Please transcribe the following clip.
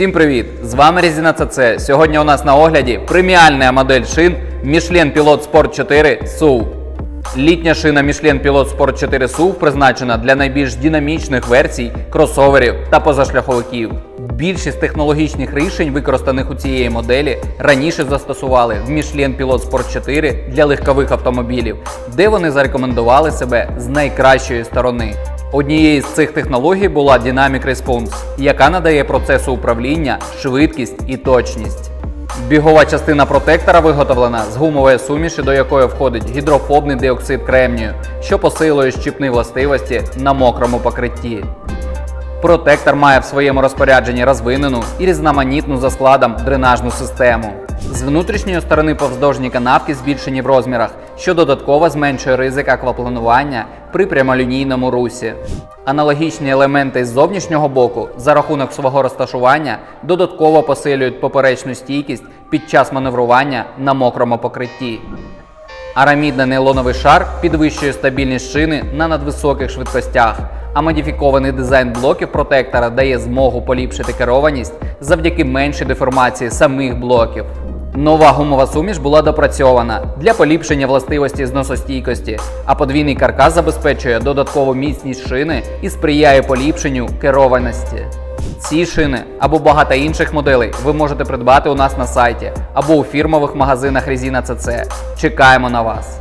Всім привіт! З вами Резина ЦЦ. Сьогодні у нас на огляді преміальна модель шин Michelin Pilot Sport 4 SUV. Літня шина Michelin Pilot Sport 4 SUV призначена для найбільш динамічних версій кросоверів та позашляховиків. Більшість технологічних рішень, використаних у цієї моделі, раніше застосували в Michelin Pilot Sport 4 для легкових автомобілів, де вони зарекомендували себе з найкращої сторони. Однією з цих технологій була Dynamic Response, яка надає процесу управління швидкість і точність. Бігова частина протектора виготовлена з гумової суміші, до якої входить гідрофобний диоксид кремнію, що посилює щіпні властивості на мокрому покритті. Протектор має в своєму розпорядженні розвинену і різноманітну за складом дренажну систему. З внутрішньої сторони повздовжні канавки збільшені в розмірах, що додатково зменшує ризик аквапланування при прямолінійному русі. Аналогічні елементи з зовнішнього боку за рахунок свого розташування додатково посилюють поперечну стійкість під час маневрування на мокрому покритті. Арамідний нейлоновий шар підвищує стабільність шини на надвисоких швидкостях, а модифікований дизайн блоків протектора дає змогу поліпшити керованість завдяки меншій деформації самих блоків. Нова гумова суміш була допрацьована для поліпшення властивості зносостійкості, а подвійний каркас забезпечує додаткову міцність шини і сприяє поліпшенню керованості. Ці шини або багато інших моделей ви можете придбати у нас на сайті або у фірмових магазинах Резіна ЦЦ. Чекаємо на вас!